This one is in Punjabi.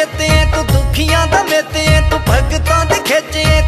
ਚੇਤੇ ਤੂੰ ਦੁਖੀਆਂ ਦਾ ਮੇਤੇ ਤੂੰ ਭਗਤਾਂ ਦੇ ਖੇਚੇ